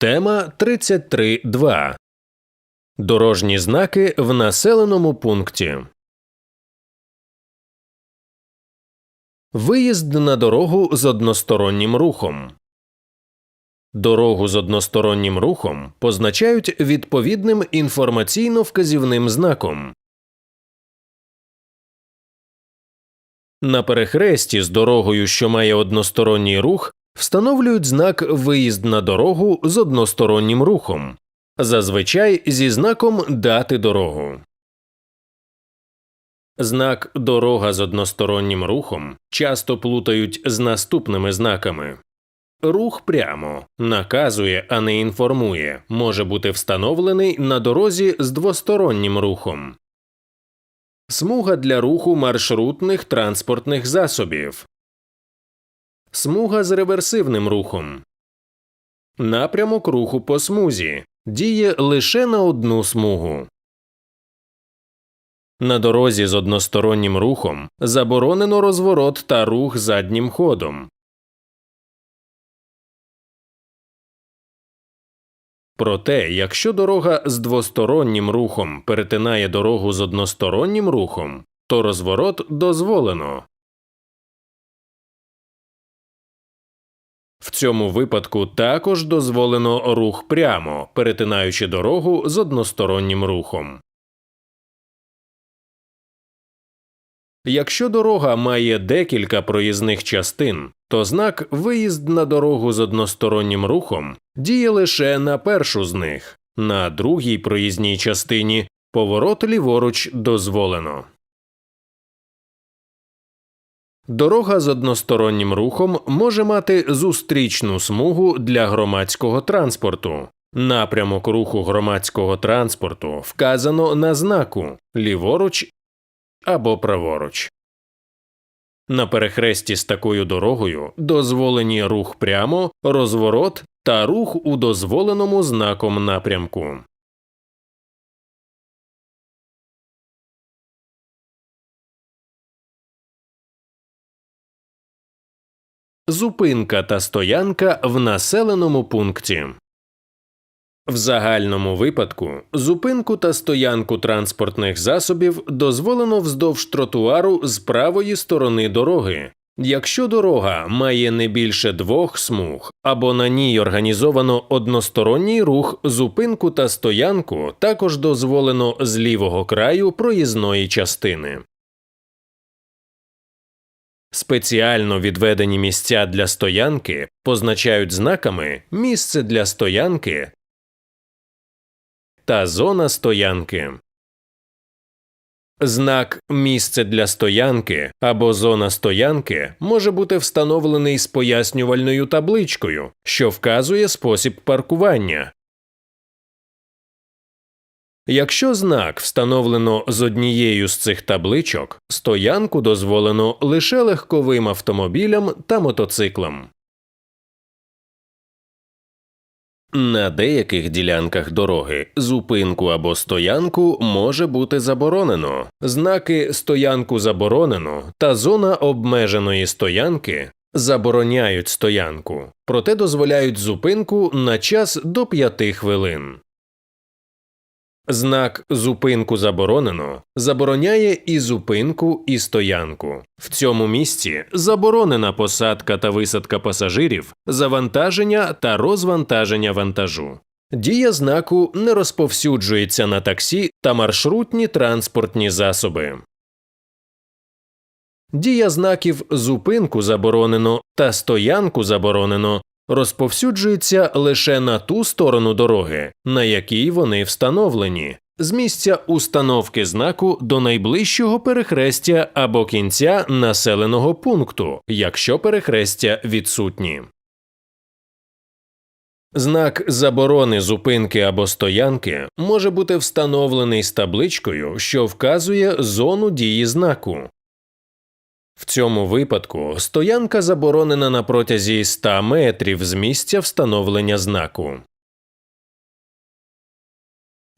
Тема 33.2. Дорожні знаки в населеному пункті. Виїзд на дорогу з одностороннім рухом. Дорогу з одностороннім рухом позначають відповідним інформаційно-вказівним знаком. На перехресті з дорогою, що має односторонній рух, встановлюють знак Виїзд на дорогу з одностороннім рухом, зазвичай зі знаком Дати дорогу. Знак Дорога з одностороннім рухом часто плутають з наступними знаками. Рух прямо наказує, а не інформує, може бути встановлений на дорозі з двостороннім рухом. Смуга для руху маршрутних транспортних засобів. Смуга з реверсивним рухом. Напрямок руху по смузі діє лише на одну смугу. На дорозі з одностороннім рухом заборонено розворот та рух заднім ходом. Проте, якщо дорога з двостороннім рухом перетинає дорогу з одностороннім рухом, то розворот дозволено. Цьому випадку також дозволено рух прямо, перетинаючи дорогу з одностороннім рухом. Якщо дорога має декілька проїзних частин, то знак Виїзд на дорогу з одностороннім рухом діє лише на першу з них, на другій проїзній частині поворот ліворуч дозволено. Дорога з одностороннім рухом може мати зустрічну смугу для громадського транспорту. Напрямок руху громадського транспорту вказано на знаку ліворуч або праворуч. На перехресті з такою дорогою дозволені рух прямо, розворот та рух у дозволеному знаком напрямку. Зупинка та стоянка в населеному пункті. В загальному випадку зупинку та стоянку транспортних засобів дозволено вздовж тротуару з правої сторони дороги. Якщо дорога має не більше двох смуг або на ній організовано односторонній рух, зупинку та стоянку також дозволено з лівого краю проїзної частини. Спеціально відведені місця для стоянки позначають знаками місце для стоянки та зона стоянки. Знак Місце для стоянки або зона стоянки може бути встановлений з пояснювальною табличкою, що вказує спосіб паркування. Якщо знак встановлено з однією з цих табличок, стоянку дозволено лише легковим автомобілям та мотоциклам. На деяких ділянках дороги зупинку або стоянку може бути заборонено. Знаки стоянку заборонено та зона обмеженої стоянки забороняють стоянку, проте дозволяють зупинку на час до 5 хвилин. Знак зупинку заборонено забороняє і зупинку, і стоянку. В цьому місці заборонена посадка та висадка пасажирів, завантаження та розвантаження вантажу. Дія знаку не розповсюджується на таксі та маршрутні транспортні засоби. Дія знаків зупинку заборонено та стоянку заборонено розповсюджується лише на ту сторону дороги, на якій вони встановлені, з місця установки знаку до найближчого перехрестя або кінця населеного пункту, якщо перехрестя відсутні. Знак заборони зупинки або стоянки може бути встановлений з табличкою, що вказує зону дії знаку, в цьому випадку стоянка заборонена на протязі 100 метрів з місця встановлення знаку.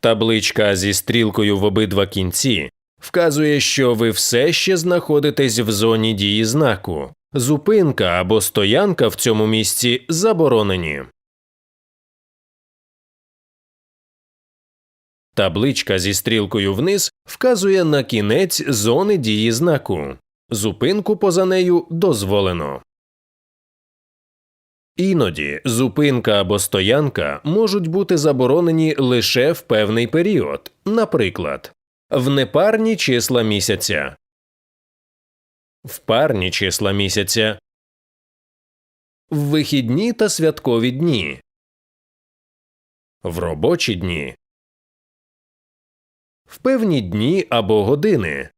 Табличка зі стрілкою в обидва кінці вказує, що ви все ще знаходитесь в зоні дії знаку. Зупинка або стоянка в цьому місці заборонені. Табличка зі стрілкою вниз вказує на кінець зони дії знаку. Зупинку поза нею дозволено. Іноді зупинка або стоянка можуть бути заборонені лише в певний період, наприклад, в непарні числа місяця, в парні числа місяця, в вихідні та святкові дні, в робочі дні, в певні дні або години,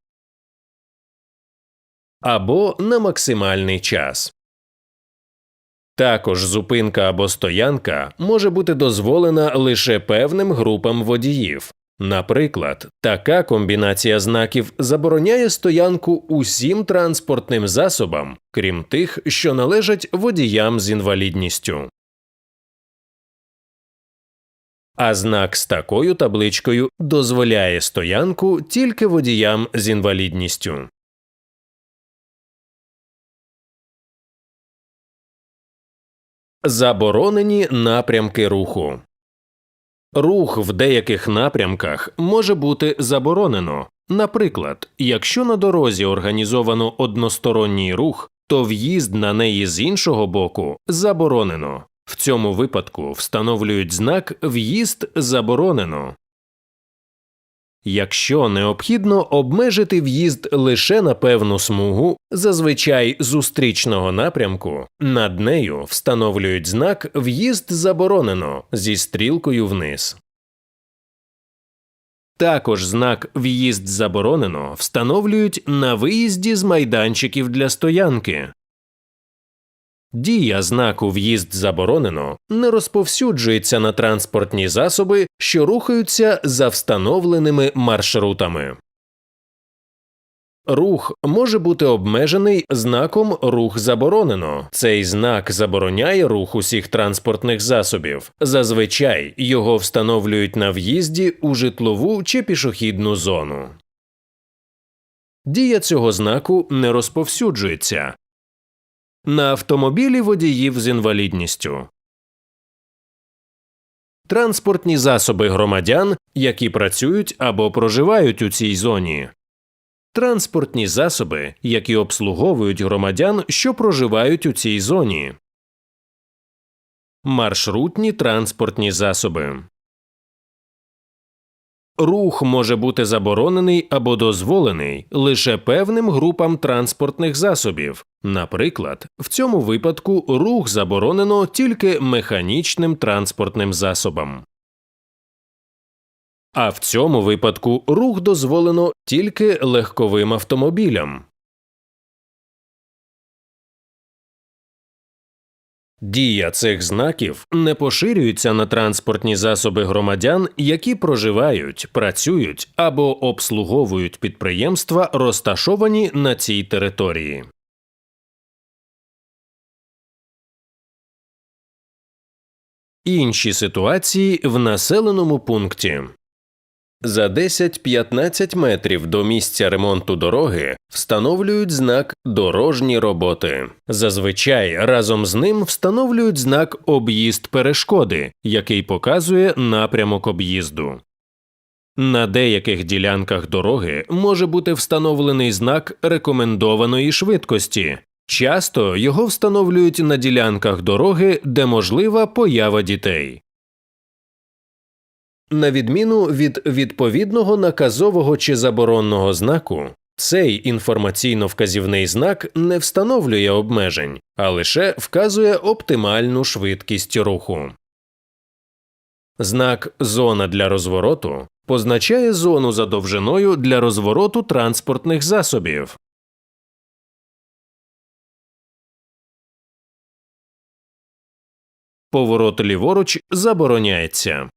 або на максимальний час. Також зупинка або стоянка може бути дозволена лише певним групам водіїв. Наприклад, така комбінація знаків забороняє стоянку усім транспортним засобам, крім тих, що належать водіям з інвалідністю. А знак з такою табличкою дозволяє стоянку тільки водіям з інвалідністю. Заборонені напрямки руху. Рух в деяких напрямках може бути заборонено. Наприклад, якщо на дорозі організовано односторонній рух, то в'їзд на неї з іншого боку заборонено. В цьому випадку встановлюють знак В'їзд заборонено. Якщо необхідно обмежити в'їзд лише на певну смугу, зазвичай зустрічного напрямку, над нею встановлюють знак В'їзд заборонено зі стрілкою вниз. Також знак В'їзд заборонено встановлюють на виїзді з майданчиків для стоянки. Дія знаку В'їзд заборонено не розповсюджується на транспортні засоби, що рухаються за встановленими маршрутами. Рух може бути обмежений знаком Рух заборонено. Цей знак забороняє рух усіх транспортних засобів. Зазвичай його встановлюють на в'їзді у житлову чи пішохідну зону. Дія цього знаку не розповсюджується, на автомобілі водіїв з інвалідністю. Транспортні засоби громадян, які працюють або проживають у цій зоні. Транспортні засоби, які обслуговують громадян, що проживають у цій зоні. Маршрутні транспортні засоби. Рух може бути заборонений або дозволений лише певним групам транспортних засобів. Наприклад, в цьому випадку рух заборонено тільки механічним транспортним засобам. А в цьому випадку рух дозволено тільки легковим автомобілям. Дія цих знаків не поширюється на транспортні засоби громадян, які проживають, працюють або обслуговують підприємства, розташовані на цій території. Інші ситуації в населеному пункті за 10-15 метрів до місця ремонту дороги встановлюють знак Дорожні роботи. Зазвичай разом з ним встановлюють знак Об'їзд перешкоди, який показує напрямок об'їзду. На деяких ділянках дороги може бути встановлений знак рекомендованої швидкості. Часто його встановлюють на ділянках дороги, де можлива поява дітей. На відміну від відповідного наказового чи заборонного знаку, цей інформаційно-вказівний знак не встановлює обмежень, а лише вказує оптимальну швидкість руху. Знак Зона для розвороту позначає зону за довжиною для розвороту транспортних засобів. Поворот ліворуч забороняється.